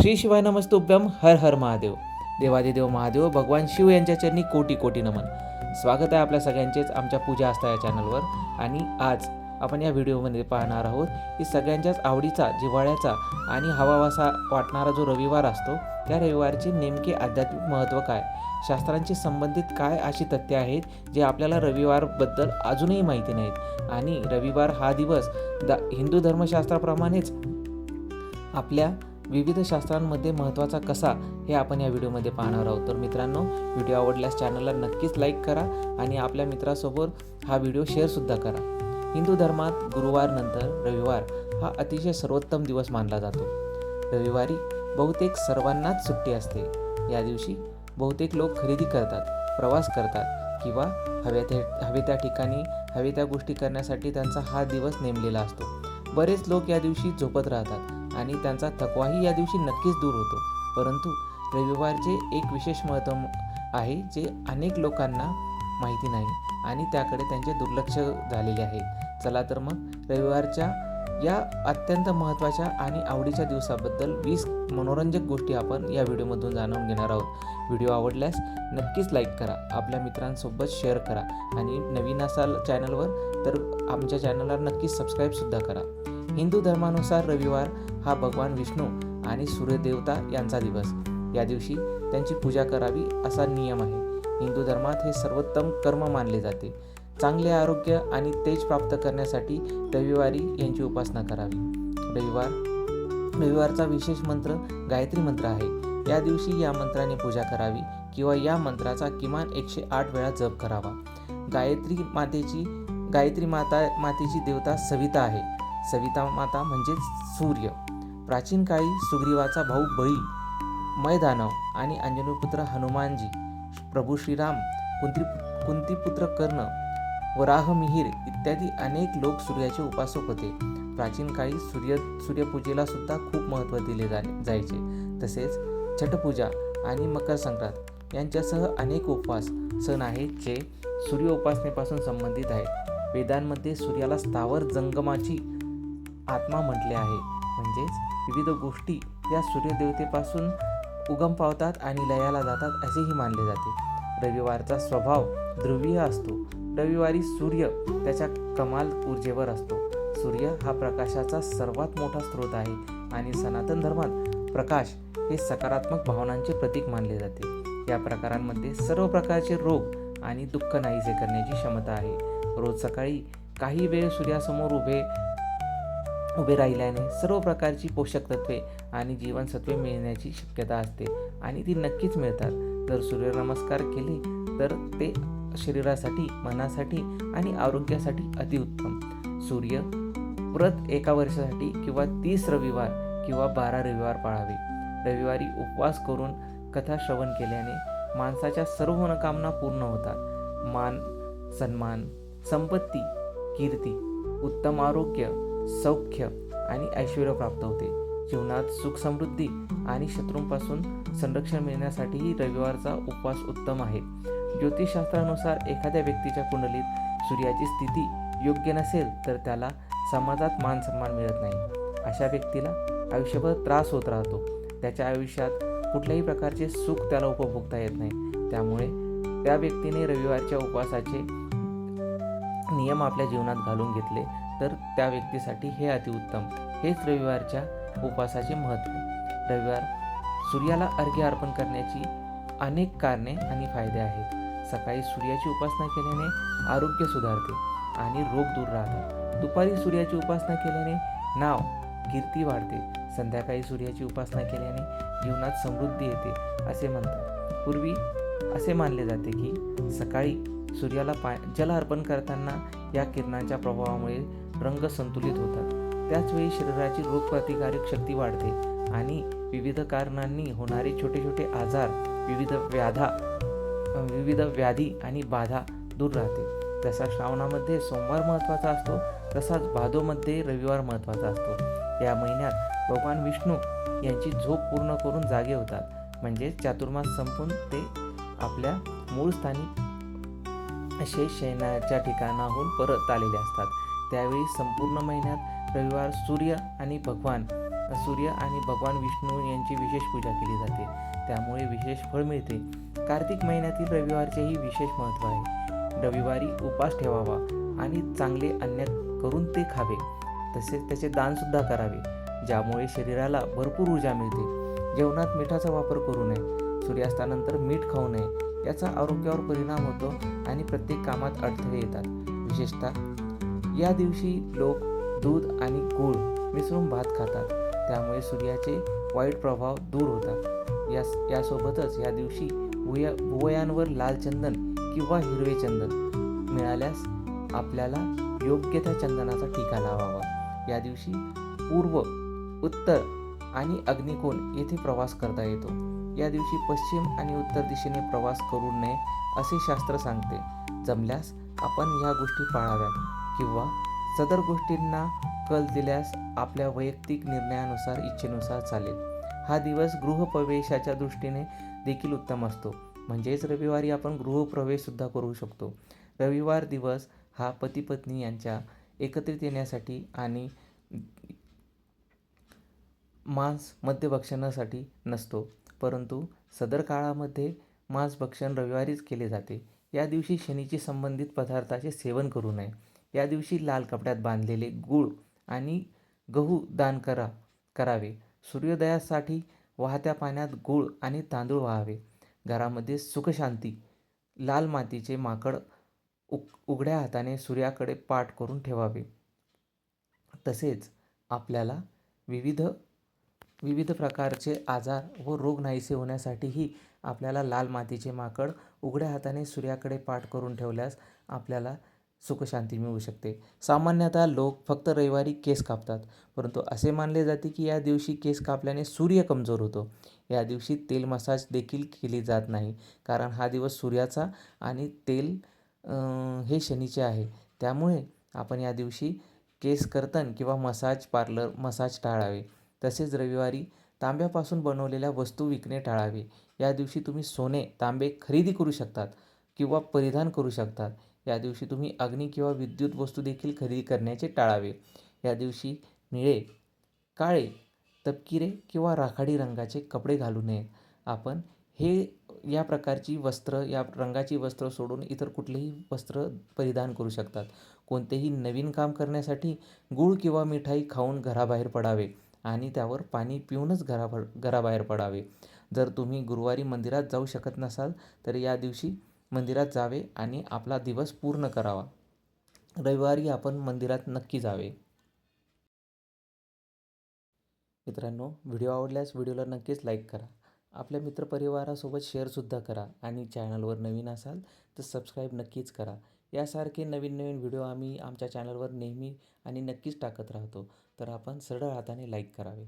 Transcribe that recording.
श्री शिवाय नमस्तुभ्यम हर हर महादेव. देवादिदेव महादेव भगवान शिव यांच्या चरणी कोटी कोटी नमन. स्वागत आहे आपल्या सगळ्यांचेच आमच्या पूजा असता या चॅनलवर आणि आज आपण या व्हिडिओमध्ये पाहणार आहोत की सगळ्यांच्याच आवडीचा जिव्हाळ्याचा आणि हवावासा वाटणारा जो रविवार असतो त्या रविवारचे नेमके आध्यात्मिक महत्त्व काय? शास्त्रांशी संबंधित काय अशी तथ्य आहेत जे आपल्याला रविवारबद्दल अजूनही माहिती नाहीत? आणि रविवार हा दिवस द हिंदू धर्मशास्त्राप्रमाणेच आपल्या विविध शास्त्रांमध्ये महत्त्वाचा कसा हे आपण या व्हिडिओमध्ये पाहणार आहोत. तर मित्रांनो व्हिडिओ आवडल्यास चॅनलला नक्कीच लाईक करा आणि आपल्या मित्रासोबत हा व्हिडिओ शेअरसुद्धा करा. हिंदू धर्मात गुरुवार नंतर रविवार हा अतिशय सर्वोत्तम दिवस मानला जातो. रविवारी बहुतेक सर्वांनाच सुट्टी असते. या दिवशी बहुतेक लोक खरेदी करतात प्रवास करतात किंवा हव्या ते हवे त्या ठिकाणी हवे त्या गोष्टी करण्यासाठी त्यांचा हा दिवस नेमलेला असतो. बरेच लोक या दिवशी झोपत राहतात. आणि त्यांचा थकवाही या दिवशी नक्कीच दूर होतो. परंतु रविवारचे एक विशेष महत्त्व आहे जे अनेक लोकांना माहिती नाही आणि त्याकडे त्यांचे दुर्लक्ष झालेले आहे. चला तर मग रविवारच्या या अत्यंत महत्त्वाच्या आणि आवडीच्या दिवसाबद्दल वीस मनोरंजक गोष्टी आपण या व्हिडिओमधून जाणून घेणार आहोत. व्हिडिओ आवडल्यास नक्कीच लाईक करा आपल्या मित्रांसोबत शेअर करा आणि नवीन असाल चॅनलवर तर आमच्या चॅनलला नक्कीच सबस्क्राईबसुद्धा करा. हिंदू धर्मानुसार रविवार हा भगवान विष्णू आणि सूर्यदेवता यांचा दिवस. या दिवशी त्यांची पूजा करावी असा नियम आहे. हिंदू धर्मात हे सर्वोत्तम कर्म मानले जाते. चांगले आरोग्य आणि तेज प्राप्त करण्यासाठी रविवारी यांची उपासना करावी. रविवार रविवारचा विशेष मंत्र गायत्री मंत्र आहे. या दिवशी या मंत्राने पूजा करावी किंवा या मंत्राचा किमान एकशे आठ वेळा जप करावा. गायत्री मातेची गायत्री माता मातेची देवता सविता आहे. सविता माता म्हणजेच सूर्य. प्राचीन काळी सुग्रीवाचा भाऊ बळी मैदानव आणि अंजनीपुत्र हनुमानजी प्रभू श्रीराम कुंती कुंतीपुत्र कर्ण वराहमिहिर इत्यादी अनेक लोक सूर्याचे उपासक होते. प्राचीन काळी सूर्य सूर्यपूजेला सुद्धा खूप महत्त्व दिले जा जायचे. तसेच छटपूजा आणि मकर संक्रांत यांच्यासह अनेक उपवास सण आहेत जे सूर्य उपासनेपासून संबंधित आहेत. वेदांमध्ये सूर्याला स्थावर जंगमाची आत्मा म्हटले आहे. म्हणजेच विविध गोष्टी या सूर्यदेवतेपासून उगम पावतात आणि लयाला जातात असेही मानले जाते. रविवारचा स्वभाव ध्रुवीय असतो. रविवारी सूर्य त्याच्या कमाल ऊर्जेवर असतो. सूर्य हा प्रकाशाचा सर्वात मोठा स्रोत आहे आणि सनातन धर्मात प्रकाश हे सकारात्मक भावनांचे प्रतीक मानले जाते. या प्रकारांमध्ये सर्व प्रकारचे रोग आणि दुःख नाहीसे करण्याची क्षमता आहे. रोज सकाळी काही वेळ सूर्यासमोर उभे उभे राहिल्याने सर्व प्रकारची पोषक तत्वे आणि जीवनसत्वे मिळण्याची शक्यता असते आणि ती नक्कीच मिळतात. जर सूर्यनमस्कार केले तर ते शरीरासाठी मनासाठी आणि आरोग्यासाठी अतिउत्तम सूर्य व्रत एका वर्षासाठी किंवा तीस रविवार किंवा बारा रविवार पाळावे. रविवारी उपवास करून कथा श्रवण केल्याने माणसाच्या सर्व मनोकामना पूर्ण होतात. मान सन्मान संपत्ती कीर्ती उत्तम आरोग्य सौख्य आणि ऐश्वर प्राप्त होते. जीवनात सुख समृद्धी आणि शत्रूंपासून संरक्षण मिळण्यासाठीही रविवारचा उपवास उत्तम आहे. ज्योतिषशास्त्रानुसार एखाद्या व्यक्तीच्या कुंडलीत सूर्याची स्थिती योग्य नसेल तर त्याला समाजात मान सन्मान मिळत नाही. अशा व्यक्तीला आयुष्यभर त्रास होत राहतो. त्याच्या आयुष्यात कुठल्याही प्रकारचे सुख त्याला उपभोगता येत नाही. त्यामुळे त्या व्यक्तीने रविवारच्या उपवासाचे नियम आपल्या जीवनात घालून घेतले तर त्या व्यक्तीसाठी हे अतिउत्तम. हेच रविवारच्या उपवासाचे महत्त्व. रविवार सूर्याला अर्घ्य अर्पण करण्याची अनेक कारणे आणि फायदे आहेत. सकाळी सूर्याची उपासना केल्याने आरोग्य सुधारते आणि रोग दूर राहतात. दुपारी सूर्याची उपासना केल्याने नाव कीर्ती वाढते. संध्याकाळी सूर्याची उपासना केल्याने जीवनात समृद्धी येते असे म्हणतात. पूर्वी असे मानले जाते की सकाळी सूर्याला पा जल अर्पण करताना या किरणांच्या प्रभावामुळे रंग संतुलित होतात. त्याचवेळी शरीराची रोगप्रतिकारक शक्ती वाढते आणि विविध कारणांनी होणारे छोटे छोटे आजार विविध व्याधा विविध व्याधी आणि बाधा दूर राहते. जसा श्रावणामध्ये सोमवार महत्त्वाचा असतो तसाच भादोमध्ये रविवार महत्त्वाचा असतो. या महिन्यात भगवान विष्णू यांची झोप पूर्ण करून जागे होतात. म्हणजेच चातुर्मास संपून ते आपल्या मूळ स्थानी असे शयनाच्या ठिकाणाहून परत आलेले असतात. त्यावेळी संपूर्ण महिन्यात रविवार सूर्य आणि भगवान सूर्य आणि भगवान विष्णू यांची विशेष पूजा केली जाते. त्यामुळे विशेष फळ मिळते. कार्तिक महिन्यातील रविवारचेही विशेष महत्त्व आहे. रविवारी उपास ठेवावा आणि चांगले अन्न करून ते खावे. तसेच त्याचे दानसुद्धा करावे. ज्यामुळे शरीराला भरपूर ऊर्जा मिळते. जेवणात मिठाचा वापर करू नये. सूर्यास्तानंतर मीठ खाऊ नये. याचा आरोग्यावर परिणाम होतो आणि प्रत्येक कामात अडथळे येतात. विशेषतः या दिवशी लोक दूध आणि गूळ मिसळून भात खातात. त्यामुळे सूर्याचे वाईट प्रभाव दूर होतात. या यासोबतच या दिवशी भुया भुवयांवर लाल चंदन किंवा हिरवे चंदन मिळाल्यास आपल्याला योग्य त्या चंदनाचा टीका लावावा या दिवशी पूर्व उत्तर आणि अग्निकोण येथे प्रवास करता येतो. या दिवशी पश्चिम आणि उत्तर दिशेने प्रवास करू नये असे शास्त्र सांगते. जमल्यास आपण या गोष्टी पाळाव्यात. किंवा सदर गोष्टींना कल दिल्यास आपल्या वैयक्तिक निर्णयानुसार इच्छेनुसार चालेल. हा दिवस गृहप्रवेशाच्या दृष्टीने देखील उत्तम असतो. म्हणजेच रविवारी आपण गृहप्रवेशसुद्धा करू शकतो. रविवार दिवस हा पती पत्नी यांच्या एकत्रित येण्यासाठी आणि मांस मद्यभक्षणासाठी नसतो. परंतु सदर काळामध्ये मांसभक्षण रविवारीच केले जाते. या दिवशी शनीची संबंधित पदार्थाचे सेवन करू नये. या दिवशी लाल कपड्यात बांधलेले गूळ आणि गहू दान करा करावे. सूर्योदयासाठी वाहत्या पाण्यात गूळ आणि तांदूळ व्हावे. घरामध्ये सुखशांती. लाल मातीचे माकड उग उघड्या हाताने सूर्याकडे पाठ करून ठेवावे. तसेच आपल्याला विविध विविध प्रकारचे आजार व रोग नाहीसे होण्यासाठीही आपल्याला लाल मातीचे माकड उघड्या हाताने सूर्याकडे पाठ करून ठेवल्यास आपल्याला सुखशांती मिळू शकते. सामान्यतः लोक फक्त रविवारी केस कापतात परंतु असे मानले जाते की या दिवशी केस कापल्याने सूर्य कमजोर होतो. या दिवशी तेल मसाज देखील केली जात नाही कारण हा दिवस सूर्याचा आणि तेल हे शनीचे आहे. त्यामुळे आपण या दिवशी केस कर्तन किंवा मसाज पार्लर मसाज टाळावे. तसेच रविवारी तांब्यापासून बनवलेल्या वस्तू विकणे टाळावे. या दिवशी तुम्ही सोने तांबे खरेदी करू शकतात किंवा परिधान करू शकतात. या दिवशी तुम्ही अग्नी किंवा विद्युत वस्तू देखील खरेदी करण्याचे टाळावे. या दिवशी निळे काळे तपकिरे किंवा राखाडी रंगाचे कपडे घालू नयेत आपण हे या प्रकारची वस्त्र या रंगाची वस्त्र सोडून इतर कुठलेही वस्त्र परिधान करू शकतात. कोणतेही नवीन काम करण्यासाठी गूळ किंवा मिठाई खाऊन घराबाहेर पडावे आणि त्यावर पाणी पिऊनच घरा घराबाहेर पडावे. जर तुम्ही गुरुवारी मंदिरात जाऊ शकत नसाल तर या दिवशी मंदिरात जावे आणि आपला दिवस पूर्ण करावा. रविवारी आपण मंदिरात नक्की जावे. मित्रांनो व्हिडिओ आवडल्यास व्हिडिओला नक्कीच लाईक करा. आपल्या मित्रपरिवारासोबत शेअरसुद्धा करा आणि चॅनलवर नवीन असाल तर सबस्क्राईब नक्कीच करा. यासारखे नवीन नवीन व्हिडिओ आम्ही आमच्या चॅनलवर नेहमी आणि नक्कीच टाकत राहतो. तर आपण सरळ हाताने लाईक करावे.